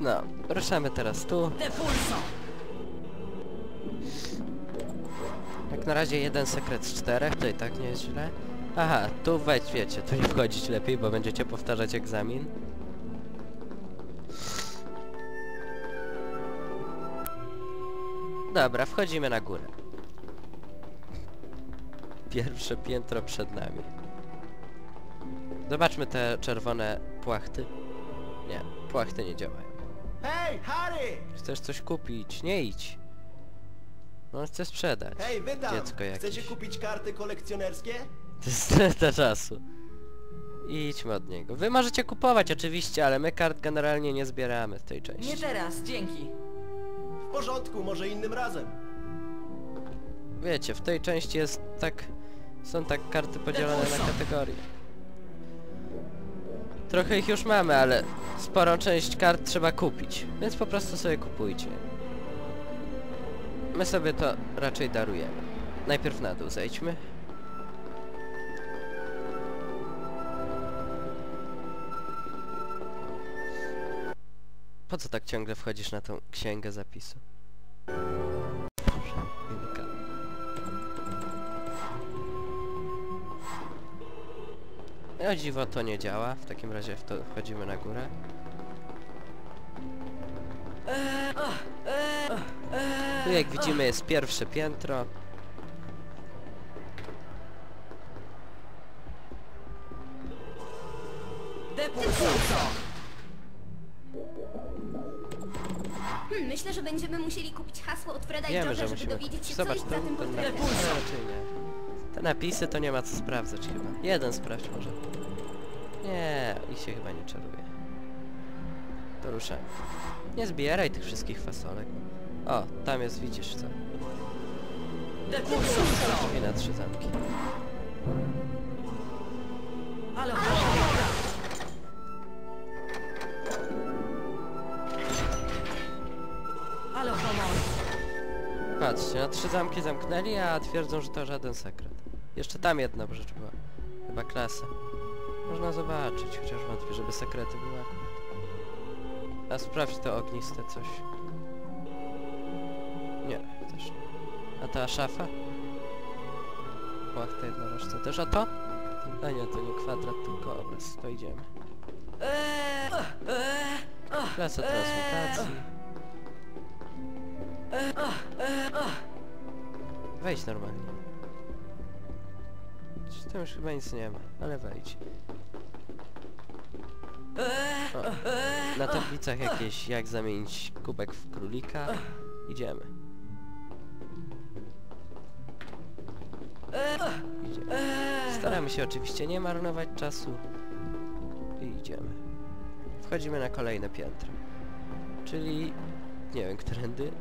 No, ruszamy teraz tu. Jak na razie jeden sekret z czterech, to i tak nie jest źle. Aha, tu wejdź, wiecie, tu nie wchodzić lepiej, bo będziecie powtarzać egzamin. Dobra, wchodzimy na górę. Pierwsze piętro przed nami. Zobaczmy te czerwone płachty. Nie, płachty nie działają. Hej, Harry! Chcesz coś kupić? Nie idź. No chcę sprzedać. Hej, wy tam! Dziecko jakieś. Chcecie kupić karty kolekcjonerskie? To jest strata czasu. Idźmy od niego. Wy możecie kupować oczywiście, ale my kart generalnie nie zbieramy w tej części. Nie teraz, dzięki. W porządku, może innym razem. Wiecie, w tej części jest tak... Są tak karty podzielone na kategorie. Trochę ich już mamy, ale sporą część kart trzeba kupić. Więc po prostu sobie kupujcie. My sobie to raczej darujemy. Najpierw na dół zejdźmy. Po co tak ciągle wchodzisz na tą księgę zapisu? Wilka. O dziwo to nie działa, w takim razie w to wchodzimy na górę. Tu jak widzimy jest pierwsze piętro. Hmm, myślę, że będziemy musieli kupić hasło od Freda i Wiemy, George'a, że żeby musimy dowiedzieć kupić. się, Zobacz, co jest za ten, tym ten portretem. napis. Ale raczej nie. Te napisy to nie ma co sprawdzać chyba. Jeden sprawdź może. Nie, ich się chyba nie czaruje. To ruszamy. Nie zbieraj tych wszystkich fasolek. O, tam jest, widzisz co? Drzwi na trzy zamki. Patrzcie, na trzy zamki zamknęli, a twierdzą, że to żaden sekret. Jeszcze tam jedna rzecz była. Chyba klasa. Można zobaczyć, chociaż wątpię, żeby sekrety były akurat. A sprawdź to ogniste coś. Nie, też nie. A ta szafa? Płachta jednorożca też, a to? A nie, to nie kwadrat, tylko obraz. To idziemy. Klasa transmutacji. Wejdź normalnie. Czy Tam już chyba nic nie ma, ale wejdź. O, na tablicach jakieś jak zamienić kubek w królika. Idziemy. Idziemy. Staramy się oczywiście nie marnować czasu. I idziemy. Wchodzimy na kolejne piętro. Czyli... Nie wiem, którędy.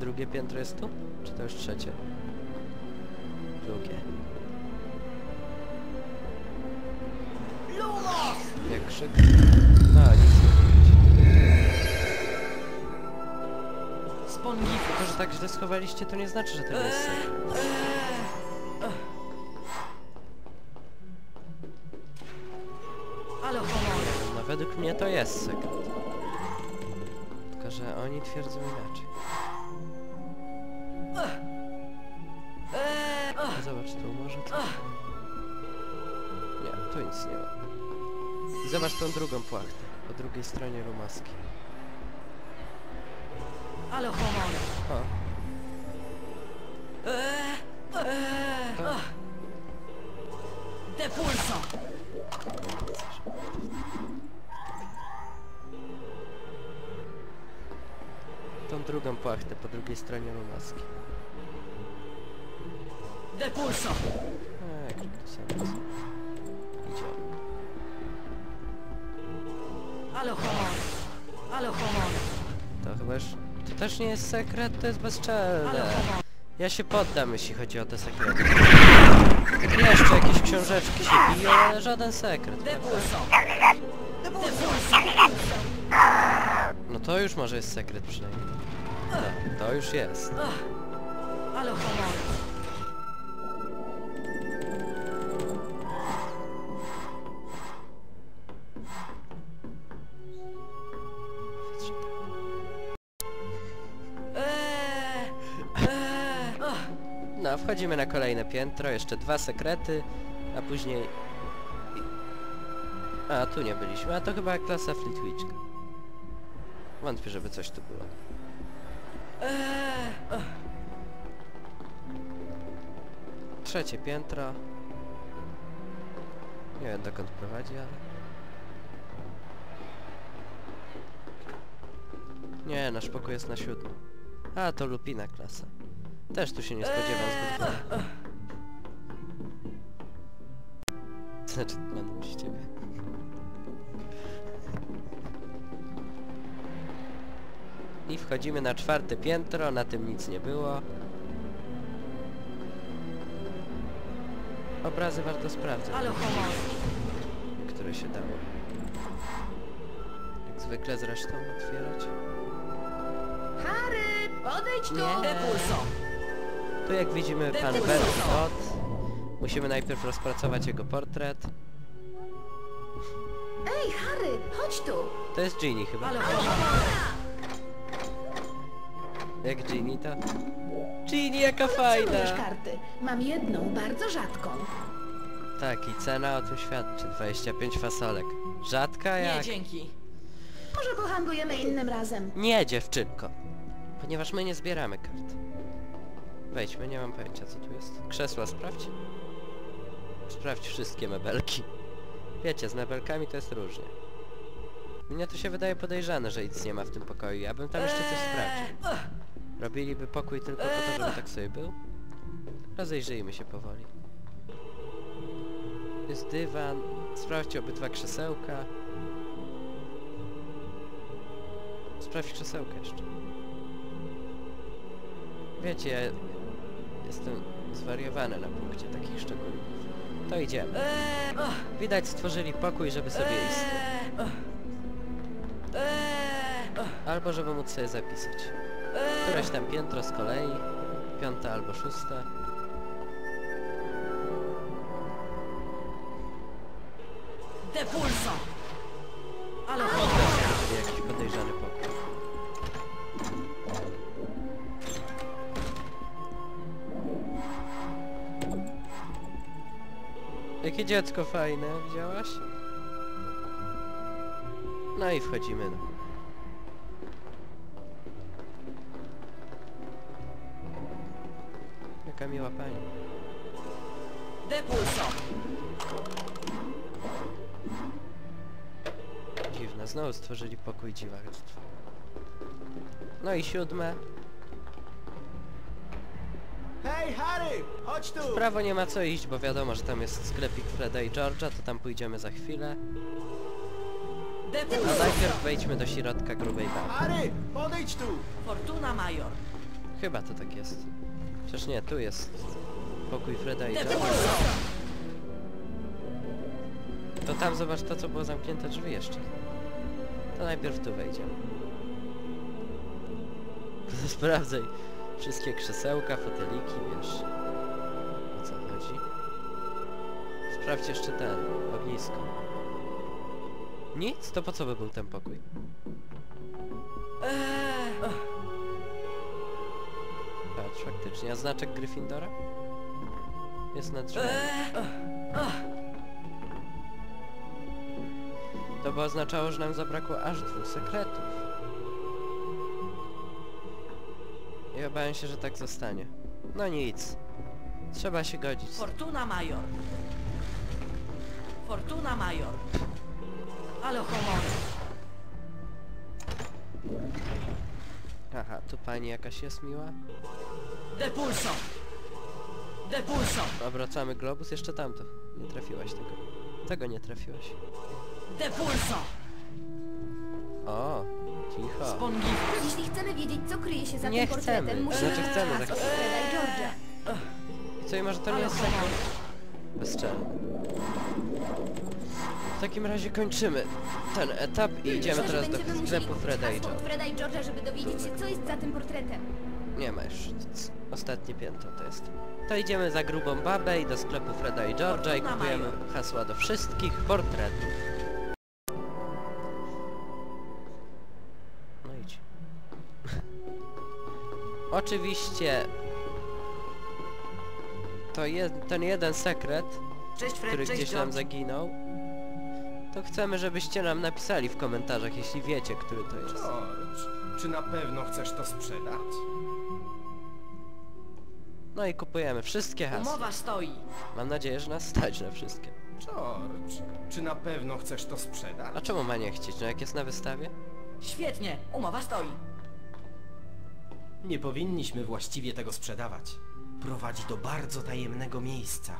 Drugie piętro jest tu? Czy to już trzecie? Drugie. Jak krzyk. No, nic nie. Spongifu! To, że tak źle schowaliście, to nie znaczy, że to jest sekret. Ale! No według mnie to jest sekret. Tylko, że oni twierdzą inaczej. A Zobacz tu, może to... Nie, tu nic nie ma. I zobacz tą drugą płachtę, po drugiej stronie rumaski. Ale honor! O, to... Depulso! Tą drugą płachtę po drugiej stronie rumaski. Depulso! Eee, to samo Ale honor! Ale honor! To chyba już... To też nie jest sekret, to jest bezczelne. Ja się poddam, jeśli chodzi o te sekrety. Jeszcze jakieś książeczki się biją, ale żaden sekret. No to już może jest sekret przynajmniej. To już jest. Ale honor! Wchodzimy na kolejne piętro, jeszcze dwa sekrety, a później... A, tu nie byliśmy, a to chyba klasa Fleetwitchka. Wątpię, żeby coś tu było. Trzecie piętro. Nie wiem dokąd prowadzi, ale... Nie, nasz pokój jest na siódmym. A, to lupina klasa. Też tu się nie spodziewam zbyt wiele. Znaczy, mam na myśli ciebie. I wchodzimy na czwarte piętro, na tym nic nie było. Obrazy warto sprawdzać, Ale które się dało. Jak zwykle zresztą otwierać. Harry, podejdź tu! Nie. Tu jak widzimy pan. Bertrand. Musimy najpierw rozpracować jego portret. Ej, Harry, chodź tu! To jest Ginny chyba. Jak Ginny to... Ginny jaka fajna! karty. Mam jedną, bardzo rzadką. Tak, i cena o tym świadczy. 25 fasolek. Rzadka Nie, jak... dzięki. Może pohandlujemy innym razem. Nie, dziewczynko. Ponieważ my nie zbieramy kart. Wejdźmy, nie mam pojęcia co tu jest. Krzesła sprawdź. Sprawdź wszystkie mebelki. Wiecie, z mebelkami to jest różnie. Mnie to się wydaje podejrzane, że nic nie ma w tym pokoju. Ja bym tam jeszcze coś sprawdził. Robiliby pokój tylko po to, żeby tak sobie był? Rozejrzyjmy się powoli. Jest dywan. Sprawdźcie obydwa krzesełka. Sprawdź krzesełka jeszcze. Wiecie, ja jestem zwariowany na punkcie takich szczegółów. To idziemy. Ach, Widać stworzyli pokój, żeby sobie istnieć. ach. Eee, ach, Albo żeby móc sobie zapisać. Któreś tam piętro z kolei. Piąte albo szóste. Depulso. Ale. Jakie dziecko fajne, widziałaś? No i wchodzimy. No. Jaka miła pani. Depulso. Dziwne, znowu stworzyli pokój dziwactwa. No i siódme. Hej, Harry! Chodź tu! W prawo nie ma co iść, bo wiadomo, że tam jest sklepik Freda i George'a, to tam pójdziemy za chwilę. A Depulso. najpierw wejdźmy do środka grubej baby. Harry, podejdź tu! Fortuna Major. Chyba to tak jest. Przecież nie, tu jest pokój Freda i George'a. To tam zobacz to, co było zamknięte drzwi jeszcze. To najpierw tu wejdziemy. Sprawdzaj wszystkie krzesełka, foteliki, wiesz. O co chodzi. Sprawdź jeszcze ten, ognisko. Nic? To po co by był ten pokój? Eee. Patrz, faktycznie. A znaczek Gryffindora? Jest na drzwiach. Ach. Ach. To by oznaczało, że nam zabrakło aż dwóch sekretów. I obawiam się, że tak zostanie. No nic. Trzeba się godzić. Fortuna Major. Fortuna Major. Ale honory. Aha, tu pani jakaś jest miła. Depulso. Depulso. Obracamy globus, jeszcze tamto. Nie trafiłaś tego. Tego nie trafiłaś. Depulso. O, cicho. Jeśli chcemy wiedzieć, co kryje się za Nie tym chcemy. portretem, musimy Znaczy chcemy. Freda i George'a. Co i może to nie jest sekret? Bezczelny. W takim razie kończymy ten etap i idziemy Myślę, że teraz do będziemy musieli sklepu kupić Freda i George'a. Freda i George'a, żeby dowiedzieć się, co jest za tym portretem. Nie ma już nic. Ostatnie piętro to jest. To idziemy za grubą babę i do sklepu Freda i George'a i kupujemy hasła do wszystkich portretów. Oczywiście to jed ten jeden sekret, Cześć Fred, który cześć gdzieś nam George. zaginął, to chcemy, żebyście nam napisali w komentarzach, jeśli wiecie, który to jest. George, czy na pewno chcesz to sprzedać? No i kupujemy wszystkie hasła. Umowa stoi. Mam nadzieję, że nas stać na wszystkie. George, czy na pewno chcesz to sprzedać? A czemu ma nie chcieć? No jak jest na wystawie? Świetnie, umowa stoi. Nie powinniśmy właściwie tego sprzedawać. Prowadzi do bardzo tajemnego miejsca.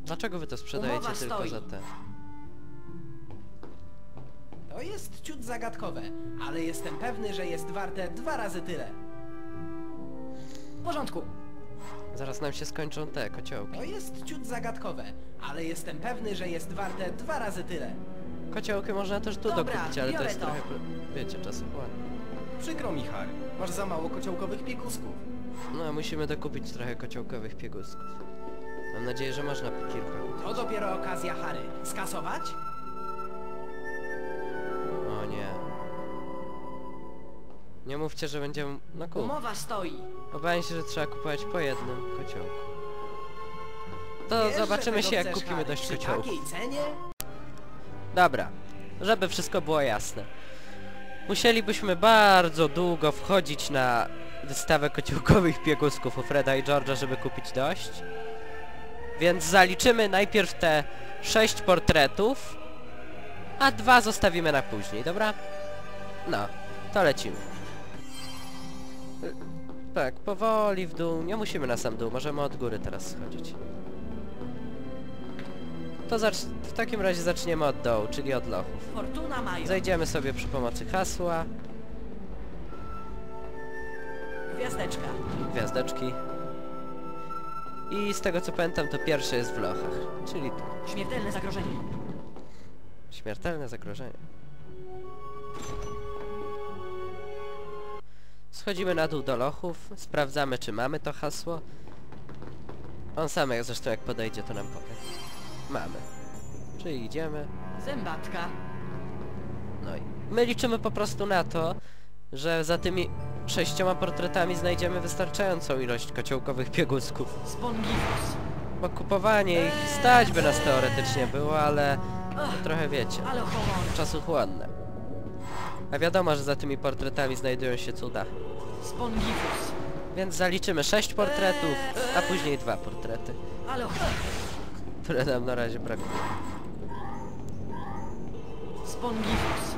Dlaczego wy to sprzedajecie Umowa tylko stoi. za te? To jest ciut zagadkowe, ale jestem pewny, że jest warte dwa razy tyle. W porządku. Zaraz nam się skończą te kociołki. To jest ciut zagadkowe, ale jestem pewny, że jest warte dwa razy tyle. Kociołki można też tu Dobra, dokupić, ale to biorę jest to. trochę, wiecie, czasochłonne. Przykro mi, Harry. Masz za mało kociołkowych piegusków. No, musimy dokupić trochę kociołkowych piegusków. Mam nadzieję, że można po kilka. To dopiero okazja, Harry. Skasować? O nie. Nie mówcie, że będziemy... No kup. Umowa stoi. Obawiam się, że trzeba kupować po jednym kociołku. To Wiesz, że zobaczymy tego się, jak chcesz, kupimy Harry. dość Przy kociołków. takiej cenie? Dobra, żeby wszystko było jasne. Musielibyśmy bardzo długo wchodzić na wystawę kociołkowych piegusków u Freda i George'a, żeby kupić dość. Więc zaliczymy najpierw te sześć portretów, a dwa zostawimy na później, dobra? No, to lecimy. Tak, powoli w dół, nie musimy na sam dół, możemy od góry teraz schodzić. To w takim razie zaczniemy od dołu, czyli od lochów. Fortuna Major. Zajdziemy sobie przy pomocy hasła, Gwiazdeczka. gwiazdeczki. I z tego co pamiętam to pierwsze jest w lochach, czyli tu. Śmiertelne zagrożenie. Śmiertelne zagrożenie. Schodzimy na dół do lochów, sprawdzamy czy mamy to hasło. On sam jak zresztą jak podejdzie to nam powie. Mamy. Czyli idziemy. Zębatka. No i my liczymy po prostu na to, że za tymi sześcioma portretami znajdziemy wystarczającą ilość kociołkowych piegusków. Spongifus. Bo kupowanie ich stać by nas teoretycznie było, ale to trochę wiecie, czasochłonne. A wiadomo, że za tymi portretami znajdują się cuda. Spongifus. Więc zaliczymy sześć portretów, a później dwa portrety, które nam na razie brakuje. Spongifus.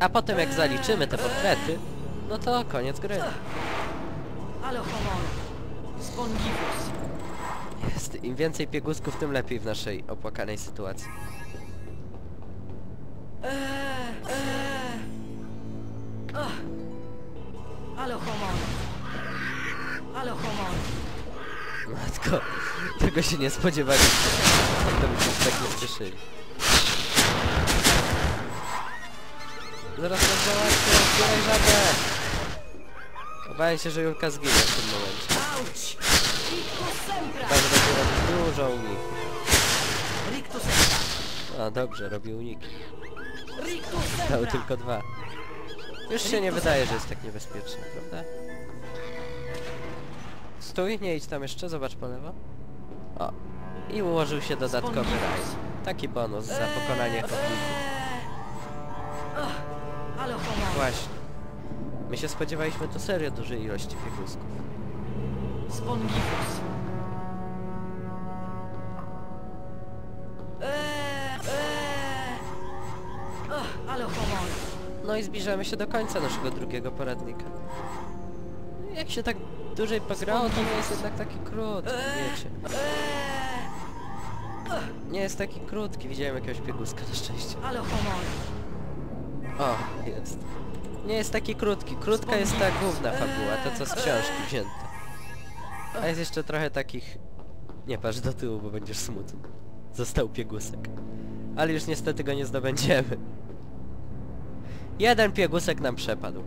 A potem jak zaliczymy te portrety, no to koniec gry. Ale homon. Spongifus. Jest, im więcej piegusków, tym lepiej w naszej opłakanej sytuacji. Ale homon. Ale homon. Matko, tego się nie spodziewaliśmy. To byśmy się tak nie spieszyli. Zaraz nas załatwię, zbieraj żabę! Obawiam się, że Julka zginie w tym momencie. Chyba, że będzie robić dużo uników. A dobrze, robi uniki. Sempra. tylko dwa. Już się nie wydaje, że jest tak niebezpiecznie, prawda? Stój, nie idź tam jeszcze, zobacz po lewo. O. I ułożył się dodatkowy raj. Taki bonus za pokonanie chodników. Ale homon. Właśnie. My się spodziewaliśmy tu serio dużej ilości piegusków. Eee, eee. No i zbliżamy się do końca naszego drugiego poradnika. Jak się tak dłużej pograło, to nie jest jednak taki krótki, wiecie. Nie jest taki krótki, widziałem jakiegoś pieguska na szczęście. Ale homon. O, jest. Nie jest taki krótki. Krótka jest ta główna fabuła, to co z książki wzięte. A jest jeszcze trochę takich... Nie patrz do tyłu, bo będziesz smutny. Został piegusek. Ale już niestety go nie zdobędziemy. Jeden piegusek nam przepadł.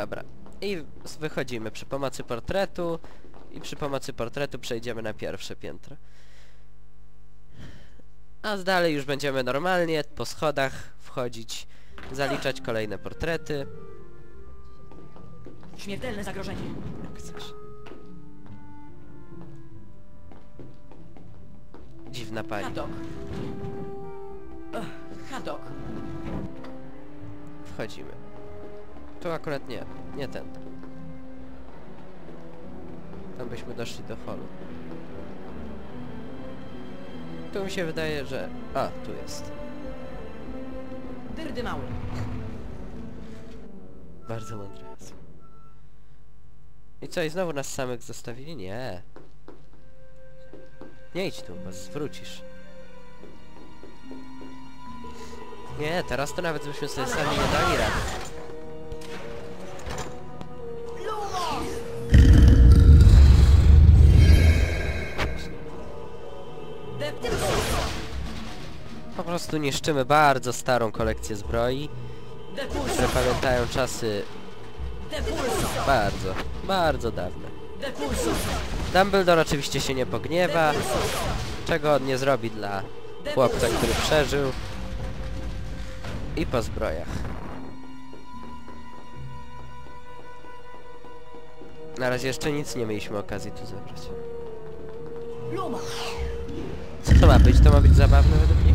Dobra. I wychodzimy przy pomocy portretu i przy pomocy portretu przejdziemy na pierwsze piętro. A z dalej już będziemy normalnie po schodach wchodzić, zaliczać kolejne portrety. Śmiertelne zagrożenie. Jak chcesz. Dziwna pani. Hadok. Hadok. Wchodzimy. Tu akurat nie, nie ten. Tam byśmy doszli do holu. Tu mi się wydaje, że... A, tu jest. Dyrdy mały. Bardzo mądre hasło. I co, i znowu nas samych zostawili? Nie. Nie idź tu, bo zwrócisz. Nie, teraz to nawet byśmy sobie sami nie dali rady. Prostu niszczymy bardzo starą kolekcję zbroi, które pamiętają czasy bardzo, bardzo dawne. Dumbledore oczywiście się nie pogniewa, czego on nie zrobi dla chłopca, który przeżył. I po zbrojach. Na razie jeszcze nic nie mieliśmy okazji tu zebrać. Luma. Co to ma być? To ma być zabawne według?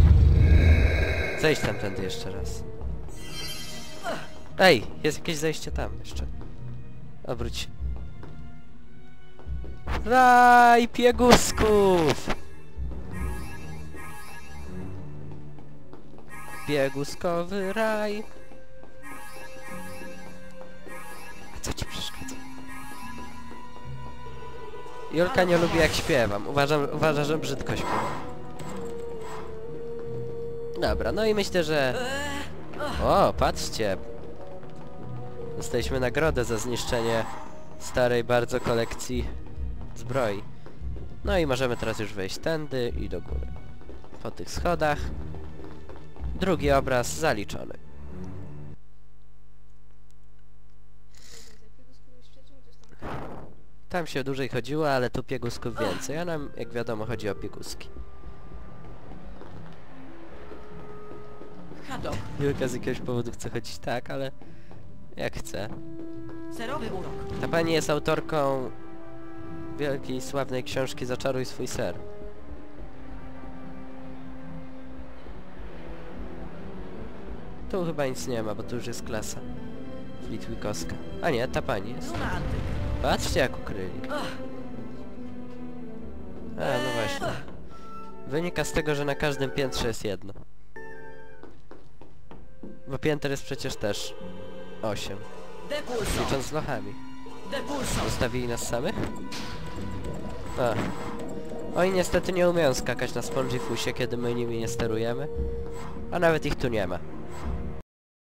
Zejdź tamtędy jeszcze raz. Ej, jest jakieś zejście tam jeszcze. Obróć. Raj piegusków! Pieguskowy raj. A co ci przeszkadza? Jolka nie lubi jak śpiewam. Uważam, uważa, że brzydko śpiewam. Dobra, no i myślę, że... O, patrzcie! Dostaliśmy nagrodę za zniszczenie starej bardzo kolekcji zbroi. No i możemy teraz już wejść tędy i do góry. Po tych schodach. Drugi obraz zaliczony. Tam się dłużej chodziło, ale tu piegusków więcej, a nam, jak wiadomo, chodzi o pieguski. Hadok. Julka z jakiegoś powodu chce chodzić tak, ale jak chce. Serowy urok. Ta pani jest autorką wielkiej, sławnej książki Zaczaruj swój ser. Tu chyba nic nie ma, bo tu już jest klasa Flitwickowska. A nie, ta pani jest. Luna antyk. Patrzcie jak ukryli. A, no właśnie. Wynika z tego, że na każdym piętrze jest jedno. Bo pięter jest przecież też 8, Depulso. licząc z lochami. Zostawili nas samych? A. Oni niestety nie umieją skakać na Spongifusie, kiedy my nimi nie sterujemy. A nawet ich tu nie ma.